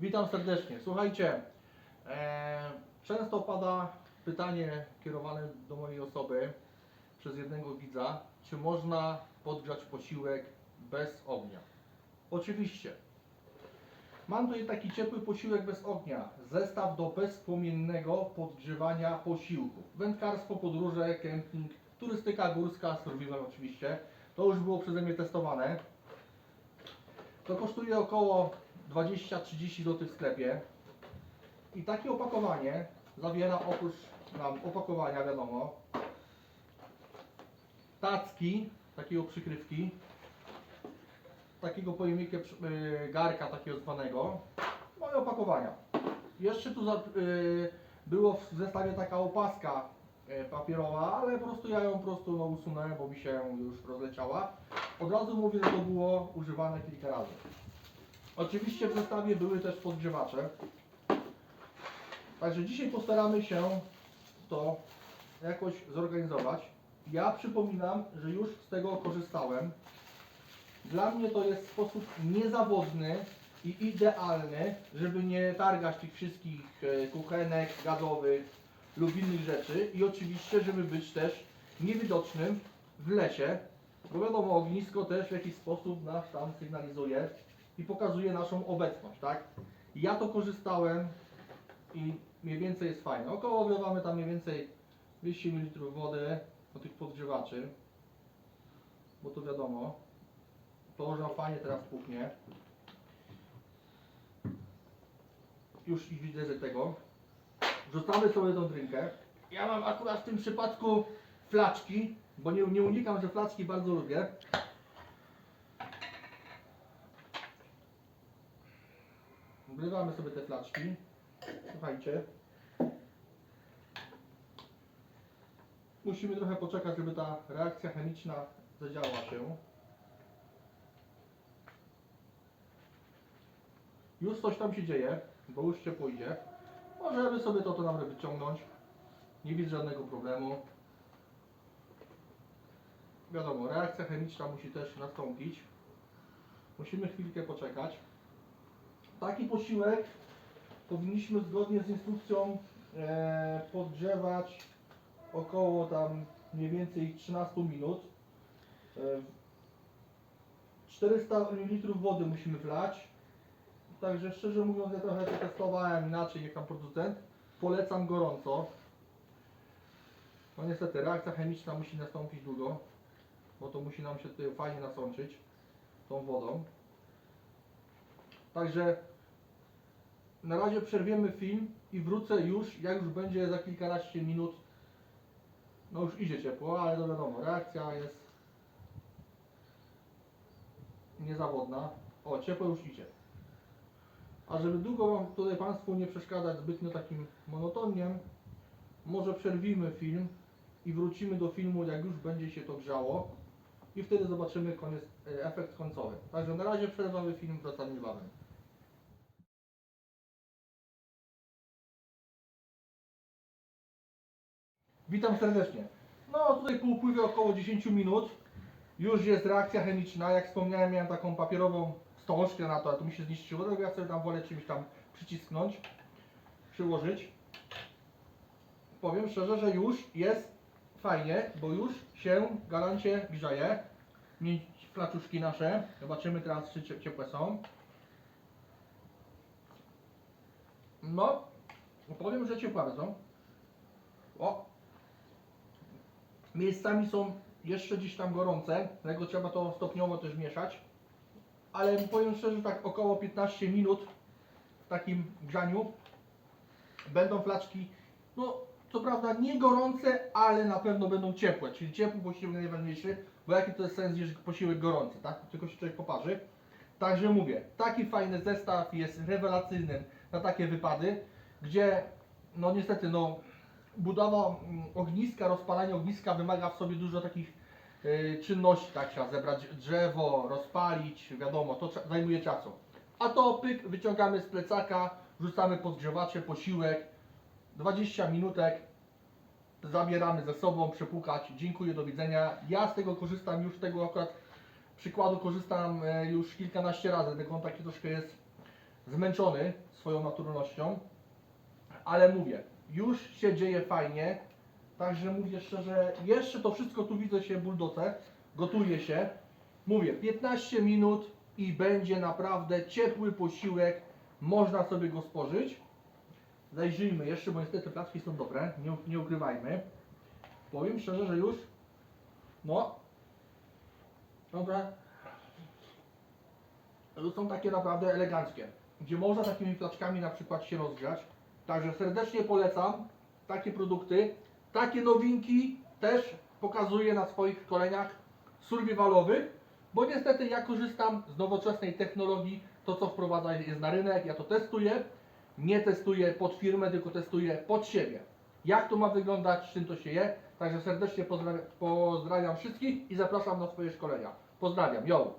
Witam serdecznie. Słuchajcie, e, często pada pytanie kierowane do mojej osoby przez jednego widza, czy można podgrzać posiłek bez ognia. Oczywiście. Mam tutaj taki ciepły posiłek bez ognia. Zestaw do bezpłomiennego podgrzewania posiłku. Wędkarstwo, podróże, kemping, turystyka górska, survival oczywiście. To już było przeze mnie testowane. To kosztuje około 20-30 zł w sklepie. I takie opakowanie zawiera oprócz nam opakowania, wiadomo, tacki, takiego przykrywki, takiego pojemnika, yy, garka takiego zwanego, no i opakowania. Jeszcze tu za, yy, było w zestawie taka opaska yy, papierowa, ale po prostu ja ją po prostu no, usunąłem, bo mi się już rozleciała. Od razu mówię, że to było używane kilka razy. Oczywiście w zestawie były też podgrzewacze. Także dzisiaj postaramy się to jakoś zorganizować. Ja przypominam, że już z tego korzystałem. Dla mnie to jest sposób niezawodny i idealny, żeby nie targać tych wszystkich e, kuchenek gazowych lub innych rzeczy i oczywiście, żeby być też niewidocznym w lesie, bo wiadomo, ognisko też w jakiś sposób nas tam sygnalizuje i pokazuje naszą obecność, tak? Ja to korzystałem i mniej więcej jest fajne. Około wlewamy tam mniej więcej 200 ml wody do tych podgrzewaczy, bo to wiadomo, położę fajnie teraz puchnie. Już i widzę, że tego. Wrzucamy sobie tą drinkę. Ja mam akurat w tym przypadku flaczki, bo nie, nie unikam, że flaczki bardzo lubię. Wlewamy sobie te flaczki. Słuchajcie. Musimy trochę poczekać, żeby ta reakcja chemiczna zadziałała się. Już coś tam się dzieje, bo już ciepło idzie. Możemy sobie to, to nawet wyciągnąć. Nie widzę żadnego problemu. Wiadomo, reakcja chemiczna musi też nastąpić. Musimy chwilkę poczekać. Taki posiłek powinniśmy zgodnie z instrukcją e, podgrzewać około tam mniej więcej 13 minut. E, 400 ml wody musimy wlać. Także szczerze mówiąc, ja trochę to testowałem inaczej niż tam producent. Polecam gorąco. No niestety, reakcja chemiczna musi nastąpić długo, bo to musi nam się tutaj fajnie nasączyć tą wodą. Także na razie przerwiemy film i wrócę już, jak już będzie za kilkanaście minut. No już idzie ciepło, ale to wiadomo, reakcja jest niezawodna. O, ciepło już idzie. A żeby długo wam tutaj Państwu nie przeszkadzać zbytnio takim monotoniem, może przerwimy film i wrócimy do filmu, jak już będzie się to grzało i wtedy zobaczymy koniec, e, efekt końcowy. Także na razie przerwamy film, wracamy niebawem. Witam serdecznie. No tutaj po upływie około 10 minut już jest reakcja chemiczna. Jak wspomniałem, miałem taką papierową wstążkę na to, a to mi się zniszczyło, dlatego ja sobie tam wolę czymś tam przycisknąć, przyłożyć. Powiem szczerze, że już jest fajnie, bo już się galancie grzeje. Mieć placzuszki nasze. Zobaczymy teraz, czy cie- ciepłe są. No, powiem, że ciepłe są. O, Miejscami są jeszcze gdzieś tam gorące, dlatego trzeba to stopniowo też mieszać. Ale powiem szczerze, tak około 15 minut w takim grzaniu będą flaczki, no co prawda nie gorące, ale na pewno będą ciepłe, czyli ciepły posiłek najważniejszy, bo jaki to jest sens, jeżeli posiłek gorący, tak? Tylko się człowiek poparzy. Także mówię, taki fajny zestaw jest rewelacyjny na takie wypady, gdzie no niestety no budowa mm, ogniska, rozpalanie ogniska wymaga w sobie dużo takich y, czynności, tak trzeba zebrać drzewo, rozpalić, wiadomo, to zajmuje czasu. A to pyk, wyciągamy z plecaka, wrzucamy podgrzewacze, posiłek, 20 minutek, zabieramy ze sobą, przepłukać, dziękuję, do widzenia. Ja z tego korzystam już, z tego akurat przykładu korzystam e, już kilkanaście razy, tylko on taki troszkę jest zmęczony swoją naturalnością, ale mówię, już się dzieje fajnie, także mówię szczerze, jeszcze to wszystko tu widzę się buldoce, gotuje się, mówię, 15 minut i będzie naprawdę ciepły posiłek, można sobie go spożyć. Zajrzyjmy jeszcze, bo niestety placki są dobre, nie, nie ukrywajmy. Powiem szczerze, że już, no, dobra, są takie naprawdę eleganckie, gdzie można takimi placzkami na przykład się rozgrzać. Także serdecznie polecam takie produkty. Takie nowinki też pokazuję na swoich szkoleniach survivalowych, bo niestety ja korzystam z nowoczesnej technologii. To co wprowadza jest na rynek, ja to testuję. Nie testuję pod firmę, tylko testuję pod siebie. Jak to ma wyglądać, czym to się je. Także serdecznie pozdrawiam, pozdrawiam wszystkich i zapraszam na swoje szkolenia. Pozdrawiam, yo!